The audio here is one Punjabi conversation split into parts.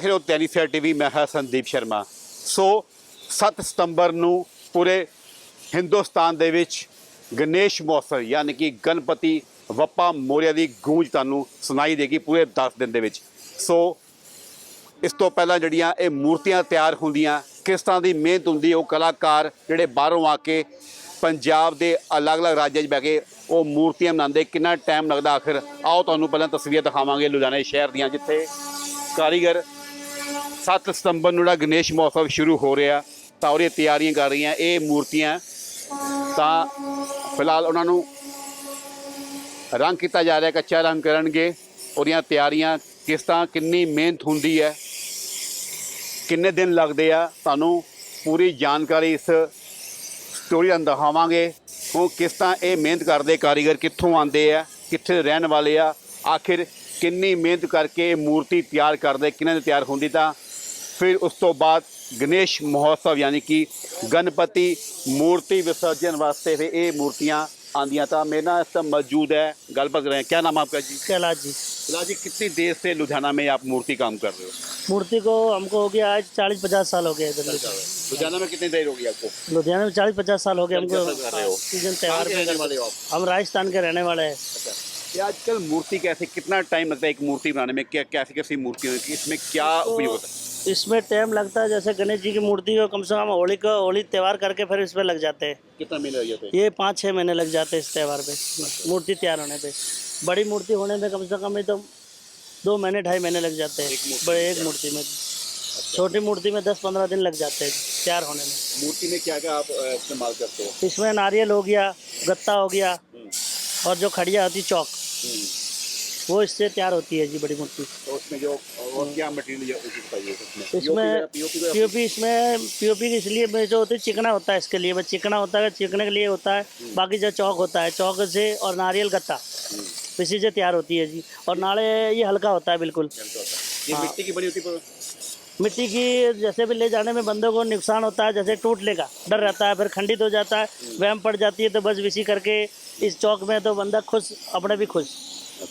ਦੇਖ ਰਹੇ ਹੋ ਟੈਲੀਫੇਅਰ ਟੀਵੀ, ਮੈਂ ਹਾਂ ਸੰਦੀਪ ਸ਼ਰਮਾ। ਸੋ 7 ਸਤੰਬਰ ਨੂੰ ਪੂਰੇ ਹਿੰਦੁਸਤਾਨ ਦੇ ਵਿੱਚ ਗਣੇਸ਼ ਮਹੋਤਸਵ, ਯਾਨੀ ਕਿ ਗਣਪਤੀ ਵੱਪਾ ਮੋਰਿਆ ਦੀ ਗੂੰਜ ਤੁਹਾਨੂੰ ਸੁਣਾਈ ਦੇਗੀ ਪੂਰੇ 10 ਦਿਨ ਦੇ ਵਿੱਚ। ਸੋ, ਇਸ ਤੋਂ ਪਹਿਲਾਂ ਜਿਹੜੀਆਂ ਇਹ ਮੂਰਤੀਆਂ ਤਿਆਰ ਹੁੰਦੀਆਂ, ਕਿਸ ਤਰ੍ਹਾਂ ਦੀ ਮਿਹਨਤ ਹੁੰਦੀ ਉਹ ਕਲਾਕਾਰ ਜਿਹੜੇ ਬਾਹਰੋਂ ਆ ਕੇ ਪੰਜਾਬ ਦੇ ਅਲੱਗ-ਅਲੱਗ ਰਾਜਾਂ 'ਚ ਬਹਿ ਕੇ ਉਹ ਮੂਰਤੀਆਂ ਬਣਾਉਂਦੇ, ਕਿੰਨਾ ਟਾਈਮ ਲੱਗਦਾ? ਆਖਿਰ ਆਓ ਤੁਹਾਨੂੰ ਪਹਿਲਾਂ ਤਸਵੀਰਾਂ ਦਿਖਾਵਾਂਗੇ ਲੁਧਿਆਣਾ ਸ਼ਹਿਰ ਦੀਆਂ, ਜਿੱਥੇ ਕਾਰੀਗਰ 7 ਸਤੰਬਰ ਨੂੰ ਜਿਹੜਾ ਗਣੇਸ਼ ਮਹੋਤਸਵ ਸ਼ੁਰੂ ਹੋ ਰਿਹਾ, ਤਾਂ ਉਹਦੀਆਂ ਤਿਆਰੀਆਂ ਕਰ ਰਹੀਆਂ, ਇਹ ਮੂਰਤੀਆਂ। ਤਾਂ ਫਿਲਹਾਲ ਉਹਨਾਂ ਨੂੰ ਰੰਗ ਕੀਤਾ ਜਾ ਰਿਹਾ, ਕੱਚਾ ਰੰਗ ਕਰਨਗੇ। ਉਹਦੀਆਂ ਤਿਆਰੀਆਂ ਕਿਸ ਤਰ੍ਹਾਂ, ਕਿੰਨੀ ਮਿਹਨਤ ਹੁੰਦੀ ਹੈ, ਕਿੰਨੇ ਦਿਨ ਲੱਗਦੇ ਆ, ਤੁਹਾਨੂੰ ਪੂਰੀ ਜਾਣਕਾਰੀ ਇਸ ਸਟੋਰੀ ਅੰਦਰ ਦਿਖਾਵਾਂਗੇ। ਉਹ ਕਿਸ ਤਰ੍ਹਾਂ ਇਹ ਮਿਹਨਤ ਕਰਦੇ ਕਾਰੀਗਰ ਕਿੱਥੋਂ ਆਉਂਦੇ ਆ, ਕਿੱਥੇ ਰਹਿਣ ਵਾਲੇ ਆ, ਆਖਿਰ ਕਿੰਨੀ ਮਿਹਨਤ ਕਰਕੇ ਇਹ ਮੂਰਤੀ ਤਿਆਰ ਕਰਦੇ, ਕਿੰਨੇ ਦੀ ਤਿਆਰ ਹੁੰਦੀ ਤਾਂ ਫਿਰ ਉਸ ਤੋਂ ਬਾਅਦ ਗਣੇਸ਼ ਮਹੋਤਸਵ ਯਾਨੀ ਕਿ ਗਣਪਤੀ ਮੂਰਤੀ ਵਿਸਰਜਨ ਵਾਸਤੇ ਫਿਰ ਇਹ ਮੂਰਤੀਆਂ ਆਂਦੀਆਂ ਤਾਂ ਮੇਰੇ ਨਾਲ ਇਸ time मौजूद है गलबात कर रहे हैं क्या नाम है आपका जी कैलाश जी फिलहाल जी कितनी देर से लुधियाना में आप मूर्ति काम कर रहे हो मूर्ति को हमको हो गया आज चालीस पचास साल हो गए इधर लुधियाना में कितनी देर हो गई आपको लुधियाना में चालीस पचास साल हो गए हमको कैसे कर रहे हो? सीजन कहाँ त्योहार के पे रहने वाले हो आप हम राजस्थान के रहने वाले हैं ये आजकल मूर्ति कैसे कितना टाइम लगता है एक मूर्ति बनाने में क्या कैसी कैसी मूर्ति होती है इसमें क्या उपयोग होता है इसमें टाइम लगता है जैसे गणेश जी की मूर्ति को कम से कम होली का होली त्योहार करके फिर इसमें लग जाते हैं। कितना महीने लग जाते हैं ये पाँच छः महीने लग जाते हैं इस त्यौहार पे। मूर्ति तैयार होने पे। बड़ी मूर्ति होने में कम से कम ये तो दो महीने ढाई महीने लग जाते हैं। एक मूर्ति बड़े एक मूर्ति में। छोटी मूर्ति में दस पंद्रह दिन लग जाते हैं तैयार होने में। मूर्ति में क्या क्या आप इस्तेमाल करते हो? इसमें नारियल हो गया गत्ता हो गया और जो खड़िया होती चौक। वो इससे तैयार होती है जी बड़ी मूर्ति तो उसमें जो और क्या मटेरियल इसमें पीओपी इसमें पीओपी इसलिए में जो होती है चिकना होता है इसके लिए। बस चिकना होता है चिकने के लिए होता है। बाकी जो चौक होता है चौक से और नारियल गत्ता। इसी से तैयार होती है जी। और नाले ये हल्का होता है बिल्कुल। हाँ। मिट्टी की बनी होती है? मिट्टी की जैसे भी ले जाने में बंदों को नुकसान होता है जैसे टूटने का डर रहता है फिर खंडित हो जाता है वहम पड़ जाती है तो बस इसी करके इस चौक में तो बंदा खुश अपने भी खुश।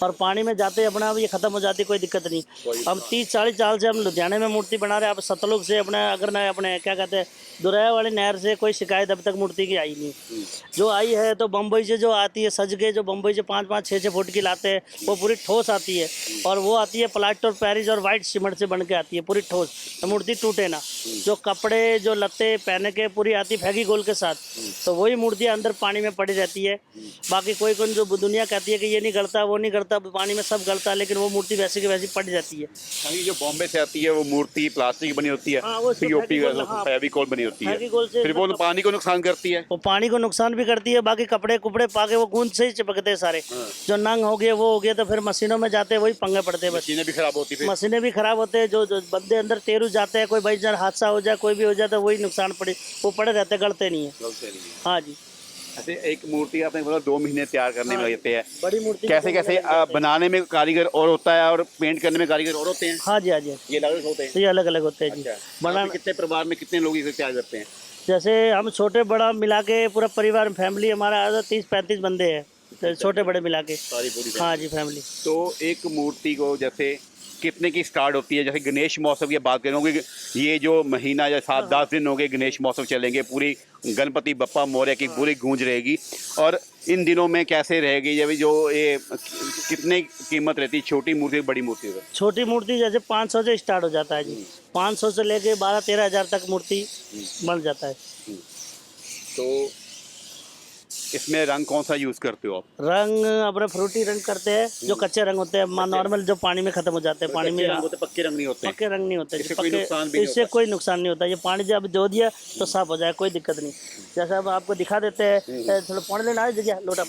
और पानी में जाते अपना आप ये ख़त्म हो जाती, कोई दिक्कत नहीं। हम तीस चालीस साल से हम लुधियाने में मूर्ति बना रहे हैं, अब सतलुज से अपने, अगर न अपने, क्या कहते हैं दुरैया वाली नहर से कोई शिकायत अभी तक मूर्ति की आई नहीं। जो आई है तो बम्बई से जो आती है सज के जो बम्बई से पाँच पाँच छः छः फुट की लाते हैं, वो पूरी ठोस आती है। और वो आती है प्लास्टर पैरिस और वाइट सीमेंट से बन के आती है, पूरी ठोस। तो मूर्ति टूटे ना। जो कपड़े, जो लत्ते पहने के पूरी आती फेगी गोल के साथ। तो वही मूर्ति अंदर पानी में पड़ी रहती है। बाकी कोई कोई जो दुनिया कहती है कि ये नहीं गलता, वो नहीं गलता पानी में सब गलता है लेकिन वो मूर्ति वैसे की वैसी पड़ जाती है। अभी जो बॉम्बे से आती है वो मूर्ति प्लास्टिक बनी होती है हाँ, पीओपी फेविकोल, हाँ। बनी होती है। फिर वो मतलब- पानी को नुकसान करती है। वो पानी को नुकसान भी करती है बाकी कपड़े कुपड़े पाके वो गूंद से ही चिपकते हैं सारे। जो नंग हो गए वो हो गया तो फिर मशीनों में जाते हैं वही पंगे पड़ते हैं मशीनें भी खराब होती फिर। मशीनें भी खराब होते हैं जो, बंदे अंदर तेरू जाते हैं कोई भाई जन हादसा हो जाए कोई भी हो जाए तो वही नुकसान पड़े वो पड़े रहते है। गलते नहीं है। हाँ जी। ऐसे एक मूर्ति आपने बोला दो महीने तैयार करने में लगते हैं। बड़ी मूर्ति कैसे कैसे बनाने में कारीगर और होता है और पेंट करने में कारीगर और होते हैं? हाँ जी हाँ जी ये अलग होते हैं? ये अलग अलग होते हैं जी। अच्छा। बना कितने परिवार में कितने लोग इसे तैयार करते हैं? जैसे हम छोटे बड़ा मिला के पूरा परिवार फैमिली हमारा आधा तीस पैंतीस बंदे हैं तो छोटे बड़े मिला के। हाँ जी फैमिली। तो एक मूर्ति को जैसे कितने की स्टार्ट होती है? जैसे गणेश महोत्सव की बात करें क्योंकि ये जो महीना या सात दस दिन हो गए गणेश महोत्सव चलेंगे पूरी गणपति बप्पा मौर्य की पूरी गूंज रहेगी। और इन दिनों में कैसे रहेगी? जब जो ये कितने कीमत रहती है? छोटी मूर्ति बड़ी मूर्ति? छोटी मूर्ति जैसे 500 से स्टार्ट हो जाता है जी। 500 से लेके बारह तेरह हज़ार तक मूर्ति बन जाता है। तो इसमें रंग कौन सा यूज़ करते हो आप रंग अपने फ्रूटी रंग करते हैं जो कच्चे रंग होते हैं नॉर्मल जो पानी में खत्म हो जाते हैं पानी में कच्चे रंग होते पक्के रंग नहीं होते पक्के रंग नहीं होते जी, इससे कोई पक्के- नुकसान भी नहीं इससे होता। कोई नुकसान नहीं होता ये पानी जब धो दिया तो साफ हो जाए कोई दिक्कत नहीं जैसे अब आपको दिखा देते हैं ए, थोड़ा पौने लेना है जगह लोटा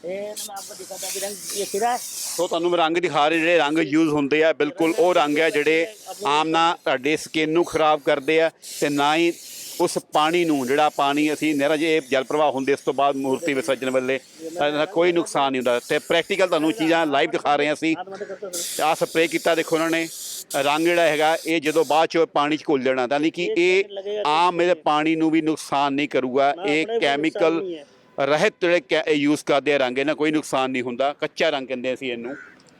ये मैं आपको दिखाता अभी रंग ये खिरा है ਸੋ ਤੁਹਾਨੂੰ ਮੈਂ ਰੰਗ ਦਿਖਾ ਰਹੇ ਜਿਹੜੇ ਰੰਗ ਯੂਜ਼ ਹੁੰਦੇ ਆ ਬਿਲਕੁਲ ਉਹ ਰੰਗ ਆ ਜਿਹੜੇ ਆਮ ਨਾ ਤੁਹਾਡੇ ਸਕਿਨ ਨੂੰ ਖਰਾਬ ਕਰਦੇ ਆ ਤੇ ਨਾ ਹੀ ਉਸ ਪਾਣੀ ਨੂੰ ਜਿਹੜਾ ਪਾਣੀ ਅਸੀਂ ਨਹਿਰਾਂ ਜੇ ਇਹ ਜਲ ਪ੍ਰਵਾਹ ਹੁੰਦੇ ਇਸ ਤੋਂ ਬਾਅਦ ਮੂਰਤੀ ਵਿਸਰਜਨ ਵੇਲੇ ਇਹਦਾ ਕੋਈ ਨੁਕਸਾਨ ਨਹੀਂ ਹੁੰਦਾ। ਤੇ ਪ੍ਰੈਕਟੀਕਲ ਤੁਹਾਨੂੰ ਚੀਜ਼ਾਂ ਲਾਈਵ ਦਿਖਾ ਰਹੇ ਹਾਂ ਅਸੀਂ। ਆ ਸਪਰੇਅ ਕੀਤਾ ਦੇਖੋ ਉਹਨਾਂ ਨੇ। ਰੰਗ ਜਿਹੜਾ ਹੈਗਾ ਇਹ ਜਦੋਂ ਬਾਅਦ ਚ ਪਾਣੀ ਚ ਘੁਲ ਜਾਣਾ ਤਾਂ ਨਹੀਂ ਕਿ ਇਹ ਆਮ ਇਹਦੇ ਪਾਣੀ ਨੂੰ ਵੀ ਨੁਕਸਾਨ ਨਹੀਂ ਕਰੂਗਾ। ਇਹ ਕੈਮੀਕਲ ਰਹਿਤ ਜਿਹੜੇ ਯੂਜ਼ ਕਰਦੇ ਆ ਰੰਗ ਇਹਨਾਂ ਕੋਈ ਨੁਕਸਾਨ ਨਹੀਂ ਹੁੰਦਾ। ਕੱਚਾ ਰੰਗ ਕਹਿੰਦੇ ਅਸੀਂ ਇਹਨੂੰ।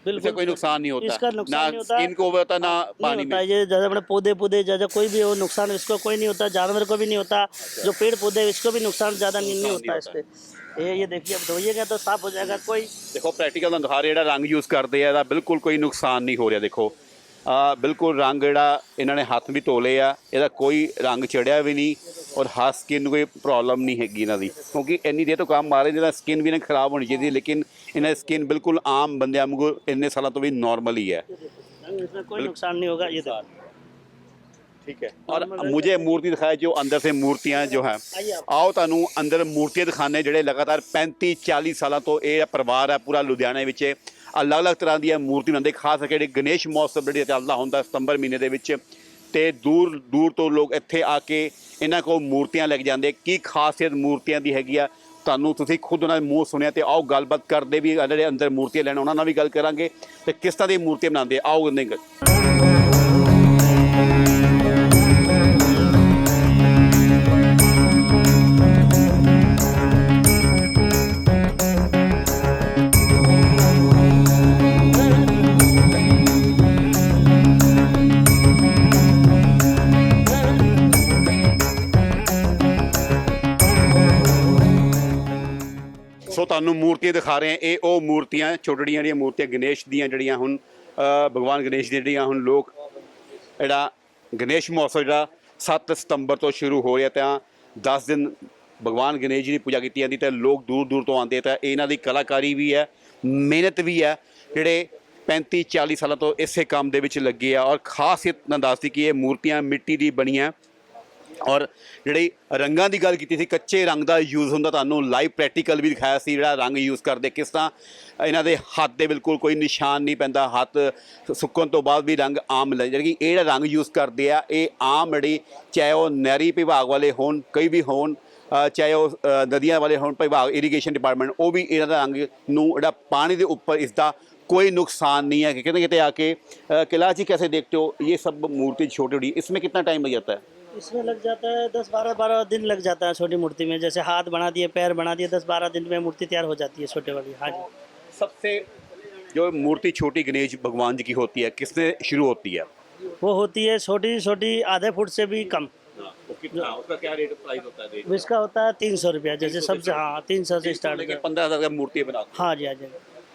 इससे कोई नुकसान नहीं होता इसका नुकसान ना नहीं होता स्किन को होता ना नहीं पानी होता में है ये जैसे अपने पौधे पौधे जैसे कोई भी हो नुकसान इसको कोई नहीं होता जानवर को भी नहीं होता जो पेड़ पौधे हैं, इसको भी नुकसान ज़्यादा नहीं, नहीं नुकसान होता नहीं इस पे ये ये देखिए अब धोइएगा तो साफ हो जाएगा कोई ਦੇਖੋ ਪ੍ਰੈਕਟੀਕਲ ਦਾ ਦਿਖਾ ਰਿਹਾ ਜਿਹੜਾ ਰੰਗ ਯੂਜ਼ ਕਰਦੇ ਆ ਇਹਦਾ ਬਿਲਕੁਲ ਕੋਈ ਨੁਕਸਾਨ ਨਹੀਂ ਹੋ ਰਿਹਾ ਦੇਖੋ ਆ ਬਿਲਕੁਲ ਰੰਗ ਜਿਹੜਾ ਇਹਨਾਂ ਨੇ ਹੱਥ ਵੀ ਧੋ ਲਏ ਆ ਇਹਦਾ ਕੋਈ ਰੰਗ ਚੜਿਆ ਵੀ ਨਹੀਂ ਔਰ ਹੱਥ ਸਕਿਨ ਨੂੰ ਕੋਈ ਪ੍ਰੋਬਲਮ ਨਹੀਂ ਹੈਗੀ ਇਹਨਾਂ ਦੀ ਕਿਉਂਕਿ ਇੰਨੀ ਦੇਰ ਤੋਂ ਕੰਮ ਮਾਰੇ ਜਿਹਦਾ ਸਕਿਨ ਵੀ ਨਾ ਖਰਾਬ ਹੋਣੀ ਚਾਹੀਦੀ ਲੇਕਿਨ ਇਹਨਾਂ ਦੀ ਸਕਿਨ ਬਿਲਕੁਲ ਆਮ ਬੰਦਿਆਂ ਵਾਂਗੂ ਇੰਨੇ ਸਾਲਾਂ ਤੋਂ ਵੀ ਨਾਰਮਲ ਹੀ ਹੈ इसमें कोई नुकसान नहीं होगा ये देखो ठीक है और मुझे मूर्ति दिखाए जो अंदर से मूर्तियां जो हैं आइए आप ਆਓ ਤੁਹਾਨੂੰ ਅੰਦਰ ਮੂਰਤੀਆਂ ਦਿਖਾਣੇ ਜਿਹੜੇ ਲਗਾਤਾਰ 35 40 ਸਾਲਾਂ ਤੋਂ ਇਹ ਪਰਿਵਾਰ ਹੈ ਪੂਰਾ ਲੁਧਿਆਣੇ ਵਿੱਚ ਅਲੱਗ-ਅਲੱਗ ਤਰ੍ਹਾਂ ਦੀਆਂ ਮੂਰਤੀ ਬਣਾਉਂਦੇ ਖਾਸ ਕਰਕੇ ਜਿਹੜੇ ਗਣੇਸ਼ ਮਹੋਤਸਵ ਜਿਹੜੇ ਚੱਲਦਾ ਹੁੰਦਾ ਸਤੰਬਰ ਮਹੀਨੇ ਦੇ ਵਿੱਚ ਤੇ ਦੂਰ ਦੂਰ ਤੋਂ ਲੋਕ ਇੱਥੇ ਆ ਕੇ ਇਹਨਾਂ ਕੋਲ ਮੂਰਤੀਆਂ ਲੈ ਕੇ ਜਾਂਦੇ ਕੀ ਖਾਸੀਅਤ ਮੂਰਤੀਆਂ ਦੀ ਹੈਗੀ ਆ ਤੁਹਾਨੂੰ ਤੁਸੀਂ ਖੁਦ ਉਹਨਾਂ ਦੇ ਮੂੰਹ ਸੁਣਿਆ ਤੇ ਆਓ ਗੱਲਬਾਤ ਕਰਦੇ ਵੀ ਜਿਹੜੇ ਅੰਦਰ ਮੂਰਤੀਆਂ ਲੈਣ, ਉਹਨਾਂ ਨਾਲ ਵੀ ਗੱਲ ਕਰਾਂਗੇ ਤੇ ਕਿਸ ਤਰ੍ਹਾਂ ਦੀ ਮੂਰਤੀਆਂ ਬਣਾਉਂਦੇ ਆਓ ਨਿੰਗ ਸੋ ਤੁਹਾਨੂੰ ਮੂਰਤੀਆਂ ਦਿਖਾ ਰਹੇ ਹਾਂ। ਇਹ ਉਹ ਮੂਰਤੀਆਂ, ਛੋਟੜੀਆਂ ਜਿਹੜੀਆਂ ਮੂਰਤੀਆਂ, ਗਣੇਸ਼ ਦੀਆਂ ਜਿਹੜੀਆਂ ਹੁਣ ਭਗਵਾਨ ਗਣੇਸ਼ ਦੀਆਂ ਜਿਹੜੀਆਂ ਹੁਣ ਲੋਕ ਜਿਹੜਾ ਗਣੇਸ਼ ਮਹੋਤਸਵ ਜਿਹੜਾ 7 ਸਤੰਬਰ ਤੋਂ ਸ਼ੁਰੂ ਹੋ ਰਿਹਾ, ਤਾਂ 10 ਦਿਨ ਭਗਵਾਨ ਗਣੇਸ਼ ਜੀ ਦੀ ਪੂਜਾ ਕੀਤੀ ਜਾਂਦੀ, ਤੇ ਲੋਕ ਦੂਰ ਦੂਰ ਤੋਂ ਆਉਂਦੇ ਤਾਂ ਇਹਨਾਂ ਦੀ ਕਲਾਕਾਰੀ ਵੀ ਹੈ, ਮਿਹਨਤ ਵੀ ਹੈ, ਜਿਹੜੇ 35 40 ਸਾਲਾਂ ਤੋਂ ਇਸੇ ਕੰਮ ਦੇ ਵਿੱਚ ਲੱਗੇ ਆ। ਔਰ ਖਾਸੀਅਤ ਨਾਲ ਦੱਸਦੀ ਕਿ ਇਹ ਮੂਰਤੀਆਂ ਮਿੱਟੀ ਦੀ ਬਣੀਆਂ ਔਰ ਜਿਹੜੀ ਰੰਗਾਂ ਦੀ ਗੱਲ ਕੀਤੀ ਸੀ ਕੱਚੇ ਰੰਗ ਦਾ ਯੂਜ਼ ਹੁੰਦਾ ਤੁਹਾਨੂੰ ਲਾਈਵ ਪ੍ਰੈਕਟੀਕਲ ਵੀ ਦਿਖਾਇਆ ਸੀ ਜਿਹੜਾ ਰੰਗ ਯੂਜ਼ ਕਰਦੇ ਕਿਸ ਤਰ੍ਹਾਂ ਇਹਨਾਂ ਦੇ ਹੱਥ ਦੇ ਬਿਲਕੁਲ ਕੋਈ ਨਿਸ਼ਾਨ ਨਹੀਂ ਪੈਂਦਾ ਹੱਥ ਸੁੱਕਣ ਤੋਂ ਬਾਅਦ ਵੀ ਰੰਗ ਆਮ ਲੱਗ ਜਿਹੜੀ ਇਹ ਜਿਹੜਾ ਰੰਗ ਯੂਜ਼ ਕਰਦੇ ਆ ਇਹ ਆਮ ਜਿਹੜੀ ਚਾਹੇ ਉਹ ਨਹਿਰੀ ਵਿਭਾਗ ਵਾਲੇ ਹੋਣ ਕਈ ਵੀ ਹੋਣ ਅ, ਚਾਹੇ ਉਹ ਅ, ਨਦੀਆਂ ਵਾਲੇ ਹੋਣ ਵਿਭਾਗ ਇਰੀਗੇਸ਼ਨ ਡਿਪਾਰਟਮੈਂਟ ਉਹ ਵੀ ਇਹਨਾਂ ਦਾ ਰੰਗ ਨੂੰ ਜਿਹੜਾ ਪਾਣੀ ਦੇ ਉੱਪਰ ਇਸ ਦਾ कोई नुकसान नहीं है कि कितने कितने आके अ, कैलाश जी कैसे देखते हो ये सब मूर्ति छोटी छोटी इसमें कितना टाइम लग जाता है इसमें लग जाता है दस बारह बारह दिन लग जाता है छोटी मूर्ति में। जैसे हाथ बना दिए पैर बना दिए दस बारह दिन में मूर्ति तैयार हो जाती है छोटे वाली। हाँ जी। सबसे जो मूर्ति छोटी गणेश भगवान जी की होती है किससे शुरू होती है? वो होती है छोटी छोटी आधे फुट से भी कम। कितना उसका क्या रेट प्राइस होता है इसका होता है तीन सौ रुपया जैसे सबसे हाँ तीन सौ से स्टार्ट है। पंद्रह हज़ार मूर्ति बनाते हाँ। जी हाँ जी।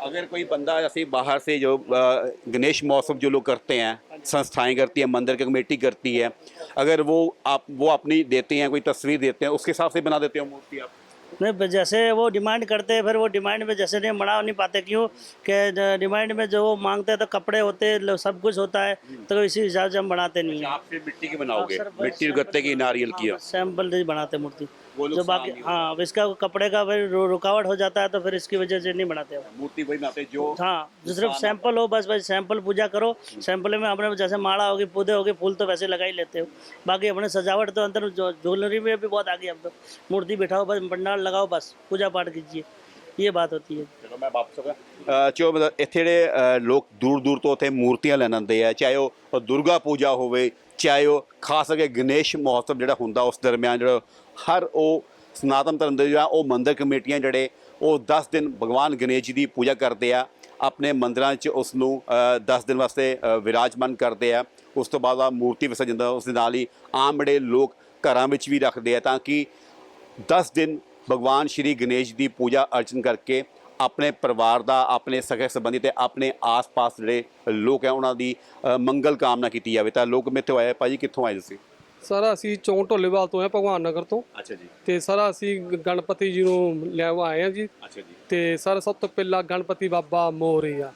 अगर कोई बंदा जैसे बाहर से जो गणेश महोत्सव जो लोग करते हैं संस्थाएँ करती हैं मंदिर की कमेटी करती है। अगर वो आप वो अपनी देते हैं कोई तस्वीर देते हैं उसके हिसाब से बना देते हो मूर्ति आप? नहीं जैसे वो डिमांड करते हैं फिर वो डिमांड में जैसे नहीं बना नहीं पाते क्यों? कि डिमांड में जो वो मांगते हैं तो कपड़े होते हैं सब कुछ होता है तो इसी हिसाब से हम बनाते नहीं हैं। आप फिर मिट्टी की बनाओगे? हाँ, मिट्टी गत्ते की नारियल की। हाँ, सैंपल बनाते मूर्ति। जो नुकसान बाकी नहीं हाँ अब इसका कपड़े का फिर रु- रुकावट हो जाता है तो फिर इसकी वजह से नहीं बनाते हम मूर्ति वही बनाते हैं जो हाँ जो सिर्फ सैंपल हो बस बस सैंपल पूजा करो सैंपल में अपने जैसे माला होगी पौधे होगी फूल तो वैसे लगा ही लेते हो बाकी अपने सजावट तो अंदर जो ज्वेलरी में भी बहुत आ गई अब तो मूर्ति बैठाओ बस पंडाल लगाओ बस पूजा पाठ कीजिए ये बात होती है ਚਲੋ ਮੈਂ ਵਾਪਸ ਹੋ ਗਿਆ ਚੋ ਮਤਲਬ ਇੱਥੇ ਜਿਹੜੇ ਅ, ਲੋਕ ਦੂਰ ਦੂਰ ਤੋਂ ਇੱਥੇ ਮੂਰਤੀਆਂ ਲੈਣ ਆਉਂਦੇ ਆ ਚਾਹੇ ਉਹ ਉਹ ਦੁਰਗਾ ਪੂਜਾ ਹੋਵੇ ਚਾਹੇ ਉਹ ਖਾਸ ਕਰਕੇ ਗਣੇਸ਼ ਮਹੋਤਸਵ ਜਿਹੜਾ ਹੁੰਦਾ ਉਸ ਦਰਮਿਆਨ ਜਿਹੜਾ ਹਰ ਉਹ ਸਨਾਤਨ ਧਰਮ ਦੇ ਜਿਹੜਾ ਉਹ ਮੰਦਰ ਕਮੇਟੀਆਂ ਜਿਹੜੇ, ਉਹ 10 ਦਿਨ ਭਗਵਾਨ ਗਣੇਸ਼ ਜੀ ਦੀ ਪੂਜਾ ਕਰਦੇ ਆ, ਆਪਣੇ ਮੰਦਰਾਂ 'ਚ ਉਸ ਨੂੰ 10 ਦਿਨ ਵਾਸਤੇ ਵਿਰਾਜਮਾਨ ਕਰਦੇ ਆ। ਉਸ ਤੋਂ ਬਾਅਦ ਆ ਮੂਰਤੀ ਵਿਸਰਜਨ ਦਾ, ਉਸ ਦੇ ਨਾਲ ਹੀ ਆਮ ਜਿਹੜੇ ਲੋਕ ਘਰਾਂ ਵਿੱਚ ਵੀ ਰੱਖਦੇ ਆ, ਤਾਂ ਕਿ 10 ਦਿਨ ਭਗਵਾਨ ਸ਼੍ਰੀ ਗਣੇਸ਼ ਦੀ ਪੂਜਾ ਅਰਚਨ ਕਰਕੇ ਆਪਣੇ ਪਰਿਵਾਰ ਦਾ, ਆਪਣੇ ਸਕੇ ਸੰਬੰਧੀ ਤੇ ਆਪਣੇ ਆਸ-ਪਾਸ ਜਿਹੜੇ ਲੋਕ ਹੈ ਉਹਨਾਂ ਦੀ ਮੰਗਲ ਕਾਮਨਾ ਕੀਤੀ ਜਾਵੇ। ਤਾਂ ਲੋਕ ਮੇਥੋਂ ਆਏ ਭਾਜੀ, ਕਿੱਥੋਂ ਆਏ ਤੁਸੀਂ? ਸਰ ਅਸੀਂ ਚੌਂਕ ਢੋਲੇਵਾਲ ਤੋਂ ਆ ਭਗਵਾਨ ਨਗਰ ਤੋਂ। ਅੱਛਾ ਜੀ। ਤੇ ਸਰ ਅਸੀਂ ਗਣਪਤੀ ਜੀ ਨੂੰ ਲੈ ਆਏ ਆ ਜੀ। ਅੱਛਾ ਜੀ। ਤੇ ਸਰ ਸਭ ਤੋਂ ਪਹਿਲਾਂ ਗਣਪਤੀ ਬਾਬਾ ਮੋਰੀਆ।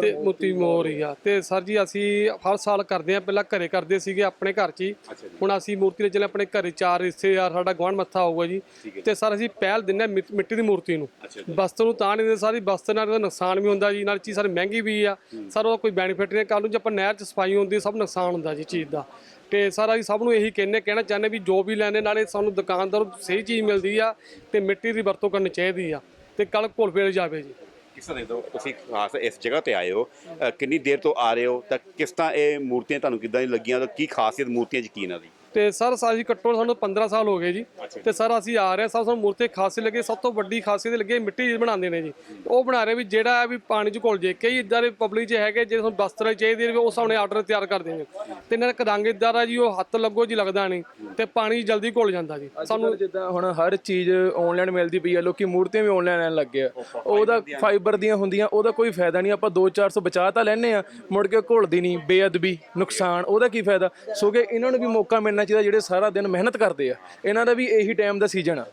ਤੇ ਮੁੱਤੀ ਮੋਰੀਆ। ਤੇ ਸਰ ਜੀ ਅਸੀਂ ਹਰ ਸਾਲ ਕਰਦੇ ਆ ਪਹਿਲਾਂ ਘਰੇ ਕਰਦੇ ਸੀਗੇ ਆਪਣੇ ਘਰ 'ਚ ਹੀ। ਹੁਣ ਅਸੀਂ ਮੂਰਤੀ ਦੇ ਚੱਲੇ ਆਪਣੇ ਘਰੇ ਚਾਰ ਰਿਸ਼ਤੇਦਾਰ ਸਾਡਾ ਗੁਆਂਢ ਮੱਥਾ ਹੋਊਗਾ ਜੀ। ਤੇ ਸਰ ਅਸੀਂ ਪਹਿਲ ਦਿੰਦੇ ਹਾਂ ਮਿ- ਮਿੱਟੀ ਦੀ ਮੂਰਤੀ ਨੂੰ। ਬਸਤ ਨੂੰ ਤਾਂ ਨਹੀਂ ਦਿੰਦੇ ਸਾਰੀ ਬਸਤ ਨਾਲ ਇਹਦਾ ਨੁਕਸਾਨ ਵੀ ਹੁੰਦਾ ਜੀ। ਨਾਲ ਚੀਜ਼ ਸਰ ਮਹਿੰਗੀ ਵੀ ਆ। ਸਰ ਉਹਦਾ ਕੋਈ ਬੈਨੀਫਿਟ ਨਹੀਂ। ਕੱਲ ਨੂੰ ਜੇ ਆਪਾਂ ਨਹਿਰ 'ਚ ਸਫ਼ਾਈ ਹੁੰਦੀ ਸਭ ਨੁਕਸਾਨ ਹੁੰਦਾ ਜੀ ਚੀਜ਼ ਦਾ। ਤੇ ਸਰ ਅਸੀਂ ਸਭ ਨੂੰ ਇਹੀ ਕਹਿੰਨੇ ਕਹਿਣਾ ਚਾਹੁੰਦੇ ਵੀ ਜੋ ਵੀ ਲੈਣੇ ਨਾਲੇ ਸਾਨੂੰ ਦੁਕਾਨਦਾਰ ਸਹੀ ਚੀਜ਼ ਮਿਲਦੀ ਆ ਤੇ ਮਿੱਟੀ ਦੀ ਵਰਤੋਂ ਕਰਨੀ ਚਾਹੀਦੀ ਆ ਤੇ ਕੱਲ ਘੁਲ ਫੇਰ ਜਾਵੇ ਜੀ। ਕਿਸ ਤਰ੍ਹਾਂ ਦੇ ਦੋ ਤੁਸੀਂ ਖਾਸ ਇਸ ਜਗ੍ਹਾ ਤੇ ਆਏ ਹੋ ਅ, ਕਿੰਨੀ ਦੇਰ ਤੋਂ ਆ ਰਹੇ ਹੋ ਤਾਂ ਕਿਸ ਤਰ੍ਹਾਂ ਇਹ ਮੂਰਤੀਆਂ ਤੁਹਾਨੂੰ ਕਿੱਦਾਂ ਦੀ ਲੱਗੀਆਂ ਤਾਂ ਕੀ ਖਾਸੀਅਤ ਮੂਰਤੀਆਂ 'ਚ ਕੀ ਇਹਨਾਂ ਦੀ? ਤੇ ਸਰ ਅਸੀਂ ਘੱਟੋ ਸਾਨੂੰ 15 ਸਾਲ ਹੋ ਗਏ ਜੀ। ਤੇ ਸਰ ਅਸੀਂ ਆ ਰਹੇ ਹਾਂ। ਸਭ ਸਾਨੂੰ ਮੂਰਤੀ ਖਾਸੀ ਲੱਗੇ। ਸਭ ਤੋਂ ਵੱਡੀ ਖਾਸੀਅਤ ਲੱਗੇ ਮਿੱਟੀ ਬਣਾਉਂਦੇ ਨੇ ਜੀ। ਉਹ ਬਣਾ ਰਹੇ ਵੀ ਜਿਹੜਾ ਹੈ ਵੀ ਪਾਣੀ 'ਚ ਘੁਲ ਜੇ। ਕਈ ਇਦਾਂ ਦੇ ਪਬਲਿਕ 'ਚ ਹੈਗੇ ਜਿਹੜੇ ਤੁਹਾਨੂੰ ਵਸਤਰ ਚਾਹੀਦੇ ਨੇ ਉਹ ਸਾਹਮਣੇ ਆਰਡਰ ਤਿਆਰ ਕਰ ਦੇਣਗੇ ਤੇ ਇਹਨਾਂ ਦਾ ਰੰਗ ਇਦਾਂ ਦਾ ਜੀ ਉਹ ਹੱਥ ਲੱਗੋ ਜੀ ਲੱਗਦਾ ਨਹੀਂ। ਤੇ ਪਾਣੀ ਜਲਦੀ ਘੁਲ ਜਾਂਦਾ ਜੀ। ਸਾਨੂੰ ਜਿੱਦਾਂ ਹੁਣ ਹਰ ਚੀਜ਼ ਆਨਲਾਈਨ ਮਿਲਦੀ ਪਈ ਆ ਲੋਕੀ ਮੂਰਤੀਆਂ ਵੀ ਆਨਲਾਈਨ ਲੈਣ ਲੱਗ ਆ। ਉਹਦਾ ਫਾਈਬਰ ਦੀਆਂ ਹੁੰਦੀਆਂ ਉਹਦਾ ਕੋਈ ਫਾਇਦਾ ਨਹੀਂ। ਆਪਾਂ 2-400 ਬਚਾ ਤਾਂ ਲੈਨੇ ਆ ਮੁੜ ਕੇ ਘੁਲਦੀ ਨਹੀਂ। ਬੇਅਦਬੀ ਨੁਕਸਾਨ ਉਹਦਾ ਕੀ ਫਾਇਦਾ? ਸੋ ਕਿ ਇਹਨਾਂ ਨੂੰ ਵੀ ਮੌਕਾ ਮਿਲਣਾ ਚਾਹੀਦਾ ਜਿਹੜੇ ਸਾਰਾ ਦਿਨ ਮਿਹਨਤ ਕਰਦੇ ਆ ਇਹਨਾਂ ਦਾ ਵੀ ਇਹੀ ਟਾਈਮ ਦਾ ਸੀਜ਼ਨ ਆ।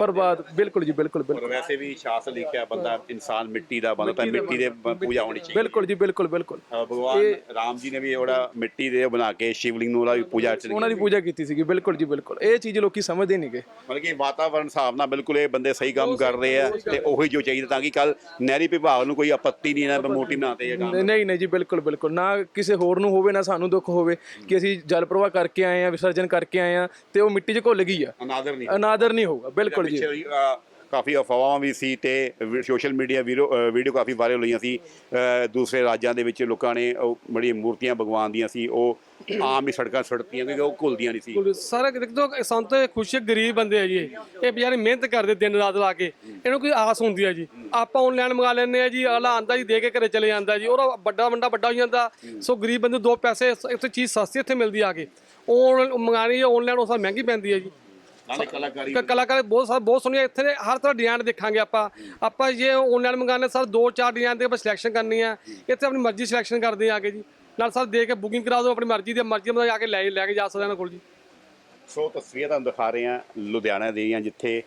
ਬਰਬਾਦ ਬਿਲਕੁਲ ਜੀ ਬਿਲਕੁਲ ਬਿਲਕੁਲ। ਵੈਸੇ ਵੀ ਸ਼ਾਸਤਰ ਲਿਖਿਆ ਬੰਦਾ ਇਨਸਾਨ ਮਿੱਟੀ ਦਾ ਬਣਦਾ ਤਾਂ ਮਿੱਟੀ ਦੇ ਪੂਜਾ ਹੋਣੀ ਚਾਹੀਦੀ ਬਿਲਕੁਲ ਜੀ ਬਿਲਕੁਲ ਬਿਲਕੁਲ। ਭਗਵਾਨ ਰਾਮ ਜੀ ਨੇ ਵੀ ਉਹਦਾ ਮਿੱਟੀ ਦੇ ਬਣਾ ਕੇ ਸ਼ਿਵਲਿੰਗ ਨੂੰ ਉਹਦਾ ਵੀ ਪੂਜਾ ਅਰਚਨਾ ਉਹਨਾਂ ਦੀ ਪੂਜਾ ਕੀਤੀ ਸੀਗੀ ਬਿਲਕੁਲ ਜੀ ਬਿਲਕੁਲ। ਇਹ ਚੀਜ਼ ਲੋਕੀ ਸਮਝਦੇ ਨਹੀਂਗੇ ਮਤਲਬ ਕਿ ਵਾਤਾਵਰਣ ਹਿਸਾਬ ਨਾਲ ਬਿਲਕੁਲ ਇਹ ਬੰਦੇ ਸਹੀ ਕੰਮ ਕਰ ਰਹੇ ਆ ਤੇ ਉਹੀ ਜੋ ਚਾਹੀਦਾ ਤਾਂ ਕਿ ਕੱਲ ਨਹਿਰੀ ਵਿਭਾਗ ਨੂੰ ਕੋਈ ਆਪੱਤੀ ਨਹੀਂ ਨਾ ਮੋਟੀ ਬਣਾਤੇ ਜਾਂ ਕੰਮ। ਨਹੀਂ ਨਹੀਂ ਜੀ ਬਿਲਕੁਲ ਬਿਲਕੁਲ। ਨਾ ਕਿਸੇ ਹੋਰ ਨੂੰ ਹੋਵੇ ਨਾ ਸਾਨੂੰ ਦੁੱਖ ਹੋਵੇ ਕਿ ਅਸੀਂ ਜਲ ਪ੍ਰਵਾਹ ਕਰਕੇ ਆਏ ਆ ਵਿਸਰਜਨ ਕਰਕੇ ਆਏ ਆ ਤੇ ਉਹ ਮਿੱਟੀ 'ਚ ਘੁੱਲ ਗਈ ਆ। ਅਨਾਦਰ ਨਹੀਂ। ਅਨਾਦਰ ਨਹੀਂ ਹੋਊਗਾ ਬਿਲਕੁਲ ਜੀ। ਪਿੱਛੇ ਵੀ, ਅ, ਕਾਫੀ ਅਫਵਾਹਾਂ ਵੀ ਸੀ ਤੇ ਸੋਸ਼ਲ ਮੀਡੀਆ ਵੀਡੀਓ ਕਾਫੀ ਵਾਇਰਲ ਹੋਈਆਂ ਸੀ। ਅ, ਦੂਸਰੇ ਰਾਜਾਂ ਦੇ ਵਿੱਚ ਲੋਕਾਂ ਨੇ ਉਹ ਬੜੀ ਮੂਰਤੀਆਂ ਭਗਵਾਨ ਦੀਆਂ ਸੀ ਉਹ ਆਮ ਹੀ ਸੜਕਾਂ ਸੜਤੀਆਂ ਕਿਉਂਕਿ ਉਹ ਘੁਲਦੀਆਂ ਨਹੀਂ ਸੀ। ਸਾਰਾ ਦੇਖੋ ਸੰਤ ਖੁਸ਼ ਗਰੀਬ ਬੰਦੇ ਆ ਜੀ ਇਹ। ਇਹ ਵਿਚਾਰੇ ਮਿਹਨਤ ਕਰਦੇ ਦਿਨ ਰਾਤ ਲਾ ਕੇ। ਇਹਨੂੰ ਕੋਈ ਆਸ ਹੁੰਦੀ ਆ ਜੀ। ਆਪਾਂ ਆਨਲਾਈਨ ਮੰਗਾ ਲੈਂਦੇ ਆ ਜੀ ਅਗਲਾ ਆਂਦਾ ਜੀ ਦੇ ਕੇ ਘਰੇ ਚਲੇ ਜਾਂਦਾ ਜੀ। ਉਹਦਾ ਵੱਡਾ ਵੱਡਾ ਵੱਡਾ ਹੋ ਜਾਂਦਾ। ਸੋ ਗਰੀਬ ਬੰਦੇ ਦੋ ਪੈਸੇ ਇੱਥੇ ਚੀਜ਼ ਸਸਤੀ ਇੱਥੇ ਮਿਲਦੀ ਆ ਕੇ। ਉਹ ਮੰਗਾਣੀ ਆਨਲਾਈਨ ਉਹ ਸਭ ਮਹਿੰਗੀ ਪੈਂਦੀ ਹੈ ਜੀ। ਨਾਲੇ ਕਲਾਕਾਰੀ ਕਲਾਕਾਰ ਬਹੁਤ ਸਾਰੇ ਬਹੁਤ ਸੋਹਣੀਆਂ ਇੱਥੇ ਹਰ ਤਰ੍ਹਾਂ ਡਿਜ਼ਾਈਨ ਦੇਖਾਂਗੇ ਆਪਾਂ। ਆਪਾਂ ਜੇ ਆਨਲਾਈਨ ਮੰਗਾਣੇ ਸਰ ਦੋ ਚਾਰ ਡਿਜ਼ਾਈਨ ਦੇ ਆਪਾਂ ਸਿਲੈਕਸ਼ਨ ਕਰਨੀ ਆ। ਇੱਥੇ ਆਪਣੀ ਮਰਜ਼ੀ ਸਿਲੈਕਸ਼ਨ ਕਰਦੇ ਆ ਕੇ ਜੀ। ਨਾਲ ਸਰ ਦੇ ਕੇ ਬੁਕਿੰਗ ਕਰਾ ਦਿਓ ਆਪਣੀ ਮਰਜ਼ੀ ਦੀ ਮਰਜ਼ੀ ਦਾ ਆ ਕੇ ਲੈ ਲੈ ਕੇ ਜਾ ਸਕਦੇ ਇਹਨਾਂ ਕੋਲ ਜੀ। ਸੋ ਤਸਵੀਰਾਂ ਤੁਹਾਨੂੰ ਦਿਖਾ ਰਹੇ ਹਾਂ ਲੁਧਿਆਣਾ ਦੀਆਂ ਜਿੱਥੇ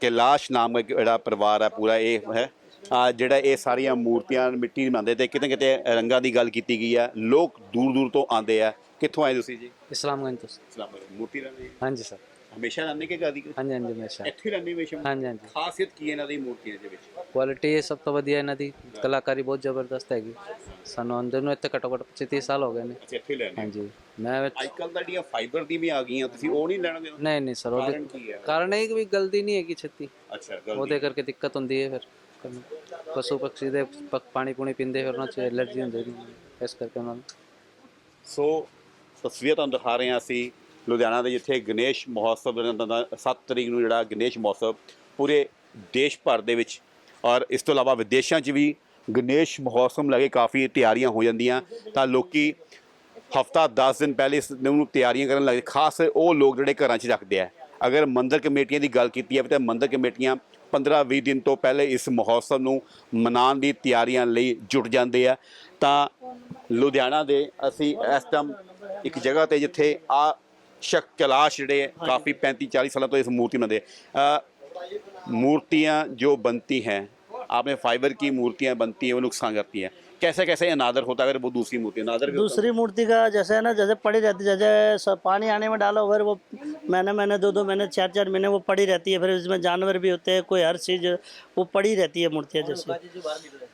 ਕੈਲਾਸ਼ ਨਾਮ ਦਾ ਇੱਕ ਜਿਹੜਾ ਪਰਿਵਾਰ ਹੈ ਪੂਰਾ ਇਹ ਹੈ। ਆ ਜਿਹੜਾ ਇਹ ਸਾਰੀਆਂ ਮੂਰਤੀਆਂ ਮਿੱਟੀ ਦੀ ਬਣਾਉਂਦੇ ਤੇ ਕਿਤੇ ਕਿਤੇ ਰੰਗਾਂ ਦੀ ਗੱਲ ਕੀਤੀ ਗਈ ਹੈ ਲੋਕ ਦੂਰ ਦੂਰ ਤੋਂ ਆਉਂਦੇ ਆ। ਕਿੱਥੋਂ ਆਏ ਤੁਸੀਂ ਜੀ? ਇਸਲਾਮਗੰਜ ਤੋਂ। ਸਲਾਮ ਮੂਰਤੀ ਰਹਿੰਦੇ ਹਾਂਜੀ ਸਰ। ਹਮੇਸ਼ਾ ਰਹਿੰਦੇ ਕਿ ਗਾਦੀ? ਹਾਂਜੀ ਹਾਂਜੀ ਹਮੇਸ਼ਾ। ਇੱਥੇ ਰਹਿੰਦੇ ਹਮੇਸ਼ਾ? ਹਾਂਜੀ ਹਾਂਜੀ। ਖਾਸੀਅਤ ਕੀ ਹੈ ਇਹਨਾਂ ਦੀ ਮੂਰਤੀਆਂ ਦੇ ਵਿੱਚ? ਕੁਆਲਿਟੀ ਸਭ ਤੋਂ ਵਧੀਆ ਇਹਨਾਂ ਦੀ ਕਲਾਕਾਰੀ ਬਹੁਤ ਜ਼ਬਰਦਸਤ ਹੈਗੀ। ਸਾਨੂੰ ਅੰਦਰ ਨੂੰ ਇੱਥੇ ਘੱਟੋ ਘੱਟ 25 ਸਾਲ ਹੋ ਗਏ ਨੇ। ਅੱਛਾ ਇੱਥੇ ਲੈਣੇ ਹਾਂਜੀ। ਮੈਂ ਵਿੱਚ- ਅੱਜ ਕੱਲ ਤਾਂ ਜਿਹੜੀਆਂ ਫਾਈਬਰ ਦੀ ਵੀ ਆ ਗਈਆਂ ਤੁਸੀਂ ਉਹ ਨਹੀਂ ਲੈਣਗੇ? ਨਹੀਂ ਨਹੀਂ ਸਰ ਕਾਰਨ ਉਹਦੇ ਕੀ ਹੈ? ਕਾਰਨ ਇਹ ਕਿ ਵੀ ਗਲਤੀ ਨਹੀਂ ਹੈਗੀ ਛੇਤੀ। ਅੱਛਾ ਉਹਦੇ ਕਰਕੇ ਦਿੱਕਤ ਹੁੰਦੀ ਹੈ ਫਿਰ। ਪਸ਼ੂ ਪਕਸ਼ੀ ਦੇ ਪ- ਪਾਣੀ ਪੂਣੀ ਪੀਂਦੇ ਫਿਰ ਉਹਨਾਂ 'ਚ ਐਲਰਜੀ ਹੁੰਦੀ ਹੈ ਇਸ ਕਰਕੇ ਉਹਨਾਂ ਨੂੰ। ਸੋ ਤਸਵੀਰ ਤੁਹਾਨੂੰ ਦਿਖਾ ਰਹੇ ਹਾਂ ਅਸੀਂ ਲੁਧਿਆਣਾ ਦੇ ਜਿੱਥੇ ਗਣੇਸ਼ ਮਹੋਤਸਵ ਦਾ 7 ਤਰੀਕ ਨੂੰ ਜਿਹੜਾ ਗਣੇਸ਼ ਮਹੋਤਸਵ ਪੂਰੇ ਦੇਸ਼ ਭਰ ਦੇ ਵਿੱਚ ਔਰ ਇਸ ਤੋਂ ਇਲਾਵਾ ਵਿਦੇਸ਼ਾਂ 'ਚ ਵੀ ਗਣੇਸ਼ ਮਹੋਤਸਵ ਨੂੰ ਲੈ ਕੇ ਕਾਫੀ ਤਿਆਰੀਆਂ ਹੋ ਜਾਂਦੀਆਂ ਤਾਂ ਲੋਕੀ ਹਫਤਾ 10 ਦਿਨ ਪਹਿਲੇ ਇਸ ਨੂੰ ਤਿਆਰੀਆਂ ਕਰਨ ਲੱਗੇ, ਖਾਸ ਉਹ ਲੋਕ ਜਿਹੜੇ ਘਰਾਂ 'ਚ ਰੱਖਦੇ ਆ। ਅਗਰ ਮੰਦਰ ਕਮੇਟੀਆਂ ਦੀ ਗੱਲ ਕੀਤੀ ਜਾਵੇ ਤਾਂ ਮੰਦਰ ਕਮੇਟੀਆਂ 15-20 ਦਿਨ ਤੋਂ ਪਹਿਲੇ ਇਸ ਮਹੋਤਸਵ ਨੂੰ ਮਨਾਉਣ ਦੀ ਤਿਆਰੀਆਂ ਲਈ ਜੁਟ ਜਾਂਦੇ ਆ। ਤਾਂ ਲੁਧਿਆਣਾ ਦੇ ਅਸੀਂ ਇਸ ਟਾਈਮ ਇੱਕ ਜਗ੍ਹਾ ਤੇ ਜਿੱਥੇ ਆ ਸ਼ਕ ਕੈਲਾਸ਼ ਜਿਹੜੇ ਹੈ, ਕਾਫੀ 35-40 ਸਾਲਾਂ ਤੋਂ ਇਸ ਮੂਰਤੀ ਬਣਾਉਂਦੇ ਆ मूर्तियां जो बनती हैं आपने फाइबर की मूर्तियां बनती हैं वो नुकसान करती हैं कैसे कैसे अनादर होता है अगर वो दूसरी मूर्ति अनादर भी होता दूसरी मूर्ति का जैसे है ना जैसे पड़ी रहती है जैसे स- पानी आने में डालो फिर वो महीने महीने दो दो महीने चार चार महीने वो पड़ी रहती है फिर इसमें जानवर भी होते हैं कोई हर चीज़ वो पड़ी रहती है मूर्तियाँ जैसे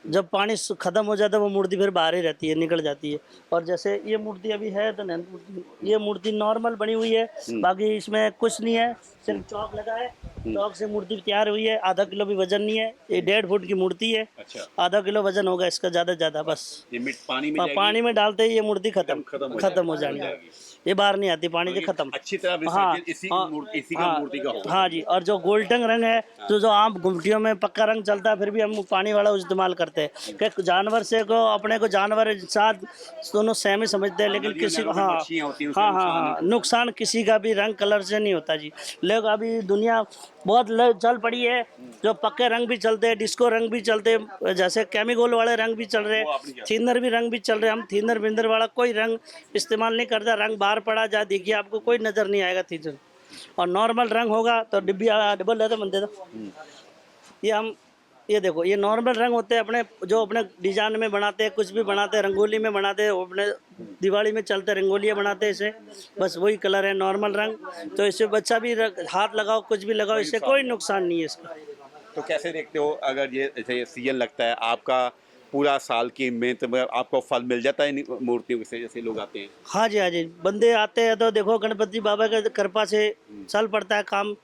जब पानी खत्म हो जाता है वो मूर्ति फिर बाहर ही रहती है निकल जाती है। और जैसे ये मूर्ति अभी है तो मूर्ति ये मूर्ति नॉर्मल बनी हुई है। बाकी इसमें कुछ नहीं है सिर्फ़ चौक लगा है। चौक से मूर्ति तैयार हुई है आधा किलो भी वज़न नहीं है ये डेढ़ फुट की मूर्ति है। अच्छा। आधा किलो वज़न होगा इसका ज़्यादा ज़्यादा बस। ये पानी में हाँ, पानी में डालते ही ये मूर्ति खत्म। खत्म हो जाएगी, ये बाहर नहीं आती पानी से खत्म। अच्छी तरह हाँ इसी हाँ, मूर्ति इसी का हाँ, मूर्ति का हाँ जी और जो गोल्डन रंग है तो जो आम गुमटियों में पक्का रंग चलता है फिर भी हम पानी वाला इस्तेमाल करते हैं। कि जानवर से को अपने को जानवर इंसान दोनों सेम ही समझते हैं लेकिन किसी को हाँ हैं, हाँ हाँ हाँ नुकसान किसी का भी रंग कलर से नहीं होता जी। लोग अभी दुनिया बहुत चल पड़ी है जो पक्के रंग भी चलते हैं डिस्को रंग भी चलते हैं जैसे केमिकल वाले रंग भी चल रहे हैं। थिनर भी रंग भी चल रहे हैं। हम थिनर बिंदर वाला कोई रंग इस्तेमाल नहीं करता रंग बाहर पड़ा जा देखिए आपको कोई नज़र नहीं आएगा थिनर और नॉर्मल रंग होगा तो डिब्बी डबल रहता बंदे तो। ये हम ये देखो ये नॉर्मल रंग होते हैं अपने जो अपने डिज़ाइन में बनाते हैं कुछ भी बनाते हैं रंगोली में बनाते हैं अपने दिवाली में चलते रंगोलियाँ बनाते हैं इसे। बस वही कलर है नॉर्मल रंग। तो इससे बच्चा भी हाथ लगाओ कुछ भी लगाओ इससे कोई नुकसान नहीं है इसका। तो कैसे देखते हो अगर ये जैसे सीज़न लगता है आपका पूरा साल की मेहनत में आपको फल मिल जाता है मूर्तियों से जैसे लोग आते हैं? हाँ जी हाँ जी। बंदे आते हैं तो देखो गणपति बाबा के कृपा से हम्म। चल पड़ता है काम।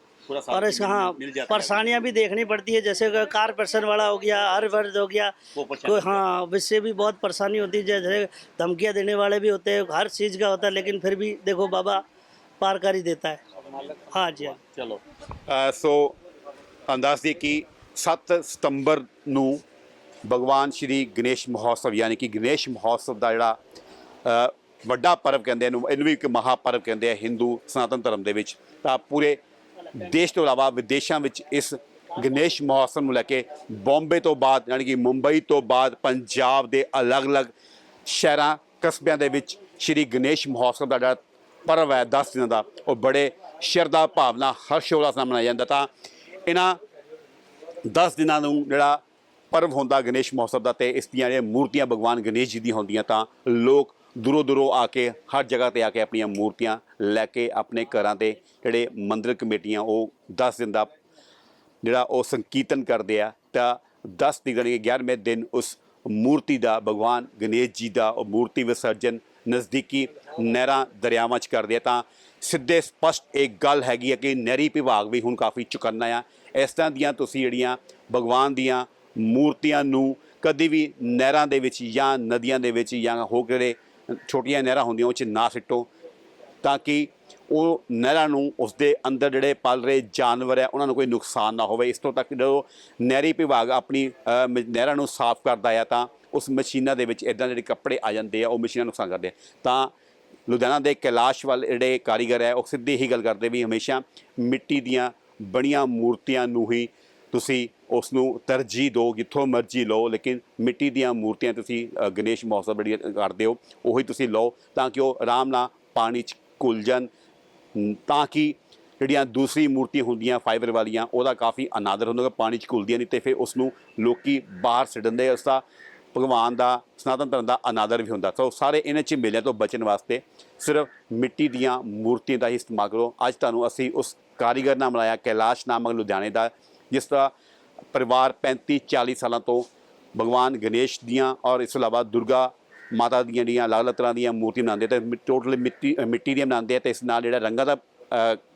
और इस हाँ परेशानियाँ भी देखनी पड़ती है जैसे कार पर्सन वाला हो गया हर वर्ष हो गया तो हाँ। उससे भी बहुत परेशानी होती है जैसे धमकियाँ देने वाले भी होते हैं हर चीज़ का होता है लेकिन फिर भी देखो बाबा पार कर ही। देता है हाँ जी हाँ। चलो। सो ਸੋ ਅੰਦਾਜ਼ ਦੀ ਕਿ 7 ਸਤੰਬਰ ਨੂੰ ਭਗਵਾਨ ਸ਼੍ਰੀ ਗਣੇਸ਼ ਮਹੋਤਸਵ, ਯਾਨੀ ਕਿ ਗਣੇਸ਼ ਮਹੋਤਸਵ ਦਾ ਜਿਹੜਾ ਵੱਡਾ ਪਰਵ ਕਹਿੰਦੇ ਇਹਨੂੰ ਇਹਨੂੰ ਵੀ ਇੱਕ ਮਹਾਪਰਵ ਕਹਿੰਦੇ ਆ ਹਿੰਦੂ ਸਨਾਤਨ ਧਰਮ ਦੇ ਵਿੱਚ। ਤਾਂ ਪੂਰੇ ਦੇਸ਼ ਤੋਂ ਇਲਾਵਾ ਵਿਦੇਸ਼ਾਂ ਵਿੱਚ ਇਸ ਗਣੇਸ਼ ਮਹੋਤਸਵ ਨੂੰ ਲੈ ਕੇ ਬੰਬੇ ਤੋਂ ਬਾਅਦ, ਯਾਨੀ ਕਿ ਮੁੰਬਈ ਤੋਂ ਬਾਅਦ ਪੰਜਾਬ ਦੇ ਅਲੱਗ-ਅਲੱਗ ਸ਼ਹਿਰਾਂ, ਕਸਬਿਆਂ ਦੇ ਵਿੱਚ ਸ਼੍ਰੀ ਗਣੇਸ਼ ਮਹੋਤਸਵ ਦਾ ਜਿਹੜਾ ਪਰਵ ਹੈ 10 ਦਿਨਾਂ ਦਾ, ਉਹ ਬੜੇ ਸ਼ਰਧਾ ਭਾਵਨਾ, ਹਰਸ਼ੋਲਾਸ ਨਾਲ ਮਨਾਇਆ ਜਾਂਦਾ। ਤਾਂ ਇਹਨਾਂ 10 ਦਿਨਾਂ ਨੂੰ ਜਿਹੜਾ ਪਰਵ ਹੁੰਦਾ ਗਣੇਸ਼ ਮਹੋਤਸਵ ਦਾ ਤੇ ਇਸ ਦੀਆਂ ਜਿਹੜੀਆਂ ਮੂਰਤੀਆਂ ਭਗਵਾਨ ਗਣੇਸ਼ ਜੀ ਦੀਆਂ ਹੁੰਦੀਆਂ ਤਾਂ ਲੋਕ ਦੂਰੋਂ ਦੂਰੋਂ ਆ ਕੇ ਹਰ ਜਗ੍ਹਾ ਤੇ ਆ ਕੇ ਆਪਣੀਆਂ ਮੂਰਤੀਆਂ ਲੈ ਕੇ ਆਪਣੇ ਘਰਾਂ 'ਤੇ ਜਿਹੜੇ ਮੰਦਿਰ ਕਮੇਟੀਆਂ ਉਹ 10 ਦਿਨ ਦਾ ਜਿਹੜਾ ਉਹ ਸੰਕੀਰਤਨ ਕਰਦੇ ਆ ਤਾਂ 10 ਦੀ ਗਣੀ 11ਵੇਂ ਦਿਨ ਉਸ ਮੂਰਤੀ ਦਾ ਭਗਵਾਨ ਗਣੇਸ਼ ਜੀ ਦਾ ਉਹ ਮੂਰਤੀ ਵਿਸਰਜਨ ਨਜ਼ਦੀਕੀ ਨਹਿਰਾਂ ਦਰਿਆਵਾਂ 'ਚ ਕਰਦੇ ਆ ਤਾਂ ਸਿੱਧੇ ਸਪਸ਼ਟ ਇੱਕ ਗੱਲ ਹੈਗੀ ਹੈ ਕਿ ਨਹਿਰੀ ਵਿਭਾਗ ਵੀ ਹੁਣ ਕਾਫੀ ਚੁਕੰਨਾ ਆ ਇਸ ਤਰ੍ਹਾਂ ਦੀਆਂ ਤੁਸੀਂ ਜਿਹੜੀਆਂ ਭਗਵਾਨ ਦੀਆਂ ਮੂਰਤੀਆਂ ਨੂੰ ਕਦੀ ਵੀ ਨਹਿਰਾਂ ਦੇ ਵਿੱਚ ਜਾਂ ਨਦੀਆਂ ਦੇ ਵਿੱਚ ਜਾਂ ਹੋ ਜਿਹੜੇ ਛੋਟੀਆਂ ਨਹਿਰਾਂ ਹੁੰਦੀਆਂ ਉਹ 'ਚ ਨਾ ਸਿੱਟੋ ਤਾਂ ਕਿ ਉਹ ਨਹਿਰਾਂ ਨੂੰ ਉਸ ਦੇ ਅੰਦਰ ਜਿਹੜੇ ਪਲ ਰਹੇ ਜਾਨਵਰ ਹੈ, ਉਹਨਾਂ ਨੂੰ ਕੋਈ ਨੁਕਸਾਨ ਨਾ ਹੋਵੇ। ਇਸ ਤੋਂ ਤੱਕ ਜਦੋਂ ਨਹਿਰੀ ਵਿਭਾਗ ਆਪਣੀ ਨਹਿਰਾਂ ਨੂੰ ਸਾਫ਼ ਕਰਦਾ ਹੈ ਤਾਂ ਉਸ ਮਸ਼ੀਨਾਂ ਦੇ ਵਿੱਚ ਇਦਾਂ ਜਿਹੜੇ ਕੱਪੜੇ ਆ ਜਾਂਦੇ ਆ, ਉਹ ਮਸ਼ੀਨਾਂ ਨੁਕਸਾਨ ਕਰਦੇ ਤਾਂ ਲੁਧਿਆਣਾ ਦੇ ਕੈਲਾਸ਼ ਵਾਲੇ ਜਿਹੜੇ ਕਾਰੀਗਰ ਹੈ, ਉਹ ਸਿੱਧੀ ਹੀ ਗੱਲ ਕਰਦੇ ਵੀ ਹਮੇਸ਼ਾ ਮਿੱਟੀ ਦੀਆਂ ਬਣੀਆਂ ਮੂਰਤੀਆਂ ਨੂੰ ਹੀ ਤੁਸੀਂ ਉਸ ਨੂੰ ਤਰਜੀਹ ਦਿਓ ਜਿੱਥੋਂ ਮਰਜ਼ੀ ਲਓ ਲੇਕਿਨ ਮਿੱਟੀ ਦੀਆਂ ਮੂਰਤੀਆਂ ਤੁਸੀਂ ਅ, ਗਣੇਸ਼ ਮਹੋਤਸਵ ਜਿਹੜੀ ਕਰਦੇ ਹੋ ਉਹੀ ਤੁਸੀਂ ਲਓ ਤਾਂ ਕਿ ਉਹ ਆਰਾਮ ਨਾਲ ਪਾਣੀ 'ਚ ਘੁਲ ਜਾਣ ਨ- ਤਾਂ ਕਿ ਜਿਹੜੀਆਂ ਦੂਸਰੀ ਮੂਰਤੀਆਂ ਹੁੰਦੀਆਂ ਫਾਈਬਰ ਵਾਲੀਆਂ ਉਹਦਾ ਕਾਫੀ ਅਨਾਦਰ ਹੁੰਦਾ ਕਿ ਪਾਣੀ 'ਚ ਘੁਲਦੀਆਂ ਨਹੀਂ ਤੇ ਫਿਰ ਉਸ ਨੂੰ ਲੋਕੀ ਬਾਹਰ ਛੱਡਦੇ ਉਸ ਦਾ ਭਗਵਾਨ ਦਾ ਸਨਾਤਨ ਧਰਮ ਦਾ ਅਨਾਦਰ ਵੀ ਹੁੰਦਾ। ਸੋ ਸਾਰੇ ਇਹਨਾਂ 'ਚ ਮੇਲਿਆਂ ਤੋਂ ਬਚਣ ਵਾਸਤੇ ਸਿਰਫ ਮਿੱਟੀ ਦੀਆਂ ਮੂਰਤੀਆਂ ਦਾ ਹੀ ਇਸਤੇਮਾਲ ਕਰੋ। ਅੱਜ ਤੁਹਾਨੂੰ ਅਸੀਂ ਉਸ ਕਾਰੀਗਰ ਨਾਲ ਬਣਾਇਆ ਕੈਲਾਸ਼ ਨਾਮਕ ਲੁਧਿਆਣੇ ਦਾ, ਜਿਸ ਦਾ ਪਰਿਵਾਰ 35 40 ਸਾਲਾਂ ਤੋਂ ਭਗਵਾਨ ਗਣੇਸ਼ ਦੀਆਂ ਔਰ ਇਸ ਤੋਂ ਇਲਾਵਾ ਦੁਰਗਾ ਮਾਤਾ ਦੀਆਂ ਜਿਹੜੀਆਂ ਅਲੱਗ-ਅਲੱਗ ਤਰ੍ਹਾਂ ਦੀਆਂ ਮੂਰਤੀ ਬਣਾਉਂਦੇ ਤੇ ਟੋਟਲ ਮਿੱਟੀ ਮਿੱਟੀ ਦੀਆਂ ਬਣਾਉਂਦੇ ਆ, ਤੇ ਇਸ ਨਾਲ ਜਿਹੜਾ ਰੰਗਾਂ ਦਾ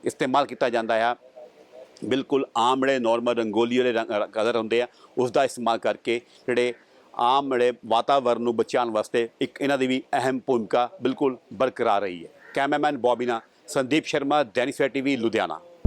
ਇਸਤੇਮਾਲ ਕੀਤਾ ਜਾਂਦਾ ਆ। ਬਿਲਕੁਲ ਆਮ ਜਿਹੜੇ ਨਾਰਮਲ ਰੰਗੋਲੀ ਵਾਲੇ ਰੰਗ ਕਦਰ ਹੁੰਦੇ ਆ ਉਸ ਦਾ ਇਸਤੇਮਾਲ ਕਰਕੇ ਜਿਹੜੇ ਆਮ ਜਿਹੜੇ ਵਾਤਾਵਰਨ ਨੂੰ ਬਚਾਉਣ ਵਾਸਤੇ ਇੱਕ ਇਹਨਾਂ ਦੀ ਵੀ ਅਹਿਮ ਭੂਮਿਕਾ ਬਿਲਕੁਲ ਬਰਕਰਾਰ ਰਹੀ ਹੈ। ਕੈਮਰਾਮੈਨ ਬੋਬੀਨਾ, ਸੰਦੀਪ ਸ਼ਰਮਾ ਡੈਨਿਸ ਟੀਵੀ, ਲੁਧਿਆਣਾ।